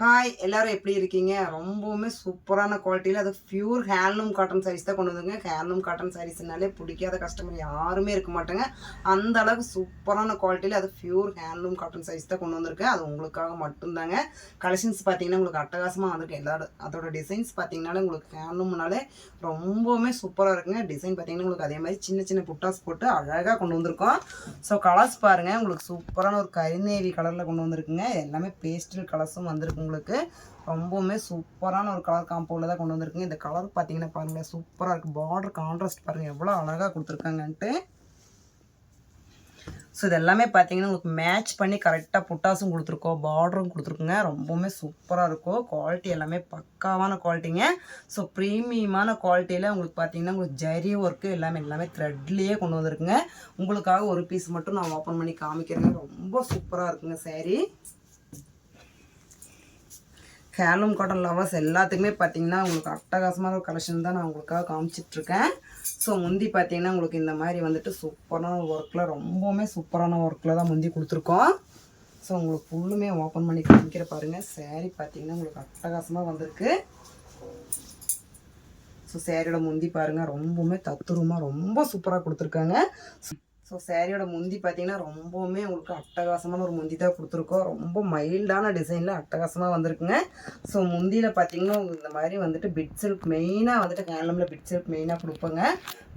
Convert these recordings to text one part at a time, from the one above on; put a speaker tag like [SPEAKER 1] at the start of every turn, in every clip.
[SPEAKER 1] Hi எல்லோரும் எப்படி இருக்கீங்க? ரொம்பவுமே சூப்பரான குவாலிட்டியில் அது பியூர் ஹேண்ட்லூம் காட்டன் சாரீஸ் தான் கொண்டு வந்துங்க ஹேண்ட்லூம் காட்டன் சாரீஸ்னாலே பிடிக்காத கஸ்டமர் யாருமே இருக்க மாட்டாங்க. அந்த அளவுக்கு சூப்பரான குவாலிட்டியில் அது பியூர் ஹேண்ட்லூம் காட்டன் சாரீஸ் தான் கொண்டு வந்திருக்கேன். அது உங்களுக்காக மட்டும்தாங்க. கலெக்ஷன்ஸ் பார்த்தீங்கன்னா உங்களுக்கு அட்டகாசமாக வந்திருக்கு எல்லா அதோட டிசைன்ஸ் பார்த்தீங்கனாலே உங்களுக்கு ஹேண்ட்லூம்னாலே ரொம்பவுமே சூப்பராக இருக்குங்க. டிசைன் பார்த்தீங்கன்னா உங்களுக்கு அதே மாதிரி சின்ன சின்ன புட்டாஸ் போட்டு அழகாக கொண்டு வந்திருக்கோம். ஸோ கலர்ஸ் பாருங்கள் உங்களுக்கு சூப்பரான ஒரு கரிநேவி கலரில் கொண்டு வந்திருக்குங்க. எல்லாமே பேஸ்டல் கலர்ஸும் வந்திருக்கு உங்களுக்கு ரொம்பவுமே சூப்பரான ஒரு கலர் காம்பவுண்டில் தான் கொண்டு வந்திருக்குங்க. இந்த கலர் பார்த்தீங்கன்னா பாருங்கள் சூப்பராக இருக்குது பார்டர் கான்ட்ராஸ்ட் பாருங்கள் எவ்வளோ அழகாக கொடுத்துருக்காங்கன்ட்டு. ஸோ இது எல்லாமே பார்த்தீங்கன்னா உங்களுக்கு மேட்ச் பண்ணி கரெக்டாக புட்டாஸும் கொடுத்துருக்கோம் பார்டரும் கொடுத்துருக்குங்க. ரொம்பவுமே சூப்பராக இருக்கும். குவாலிட்டி எல்லாமே பக்காவான குவாலிட்டிங்க ஸோ ப்ரீமியமான குவாலிட்டியில் உங்களுக்கு பார்த்தீங்கன்னா உங்களுக்கு ஜரி ஒர்க்கு எல்லாமே எல்லாமே த்ரெட்லேயே கொண்டு வந்திருக்குங்க. உங்களுக்காக ஒரு பீஸ் மட்டும் நான் ஓப்பன் பண்ணி காமிக்கிறேங்க ரொம்ப சூப்பராக இருக்குங்க saree. ஹேண்ட்லூம் காட்டன் லவர்ஸ் எல்லாத்துக்குமே பார்த்தீங்கன்னா உங்களுக்கு அட்டகாசமான ஒரு கலெக்ஷன் தான் நான் உங்களுக்காக காமிச்சிட்ருக்கேன். ஸோ முந்தி பார்த்தீங்கன்னா உங்களுக்கு இந்த மாதிரி வந்துட்டு சூப்பரான ஒர்க்கில் ரொம்பவுமே சூப்பரான ஒர்க்கில் தான் முந்தி கொடுத்துருக்கோம். ஸோ உங்களுக்கு ஃபுல்லுமே ஓப்பன் பண்ணி காமிக்கிற பாருங்கள் சேரீ பார்த்தீங்கன்னா உங்களுக்கு அட்டகாசமாக வந்திருக்கு. ஸோ சேரீயோட முந்தி பாருங்கள் ரொம்பவுமே தத்துரூமாக ரொம்ப சூப்பராக கொடுத்துருக்காங்க. ஸோ சேரீயோட முந்தி பார்த்தீங்கன்னா ரொம்பவுமே உங்களுக்கு அட்டகாசமான ஒரு முந்தி தான் கொடுத்துருக்கோம். ரொம்ப மைல்டான டிசைனில் அட்டகாசமாக வந்திருக்குங்க. ஸோ முந்தியில் பார்த்தீங்கன்னா உங்களுக்கு இந்த மாதிரி வந்துட்டு பிட் சில்க் மெயினாக வந்துட்டு ஹேண்ட்லூமில் பிட் சில்க் மெயினாக கொடுப்போங்க.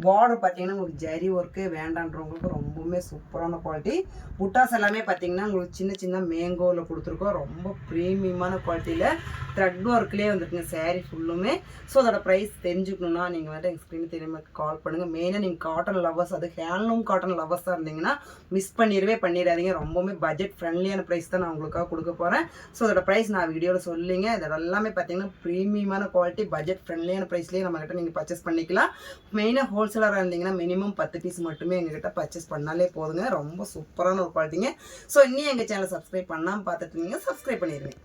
[SPEAKER 1] பார்டர் பார்த்தீங்கன்னா உங்களுக்கு ஜரி ஒர்க்கு வேண்டான்றவங்களுக்கு ரொம்பவுமே சூப்பரான குவாலிட்டி புட்டாஸ் எல்லாமே பார்த்தீங்கன்னா உங்களுக்கு சின்ன சின்ன மேங்கோவில் கொடுத்துருக்கோம். ரொம்ப ப்ரீமியமான குவாலிட்டியில் த்ரெட் ஒர்க்லேயே வந்துருக்குங்க சேரீ ஃபுல்லுமே ஸோ அதோட ப்ரைஸ் தெரிஞ்சுக்கணுன்னா நீங்கள் வந்துட்டு எங்கள் ஸ்க்ரீன் தெரியுமா கால் பண்ணுங்கள் மெயினாக நீங்கள் காட்டன் லவர்ஸ் அது ஹேண்ட்லூம் காட்டன் லவர்ஸாக இருந்தீங்கன்னா மிஸ் பண்ணிடவே பண்ணிடாதீங்க. ரொம்பவுமே பட்ஜெட் ஃப்ரெண்ட்லியான ப்ரைஸ் தான் நான் உங்களுக்காக கொடுக்க போகிறேன் ஸோ அதோட ப்ரைஸ் நான் வீடியோவில் சொல்லிங்க. இதோட எல்லாமே பார்த்தீங்கன்னா ப்ரீமியமான குவாலிட்டி பட்ஜெட் ஃப்ரெண்ட்லியான ப்ரைஸ்லேயே நம்மக்கிட்ட நீங்கள் பர்ச்சேஸ் பண்ணிக்கலாம். மெயினாக ஹோல்சேலராக இருந்தீங்கன்னா மினிமம் பத்து பீஸ் மட்டுமே எங்ககிட்ட பர்ச்சேஸ் பண்ணாலே போதுங்க. ரொம்ப சூப்பரான ஒரு குவாலிட்டிங்க ஸோ இன்னும் எங்கள் சேனலை சப்ஸ்கிரைப் பண்ணாமல் பார்த்துட்டு நீங்கள் சப்ஸ்கிரைப் பண்ணிடுங்க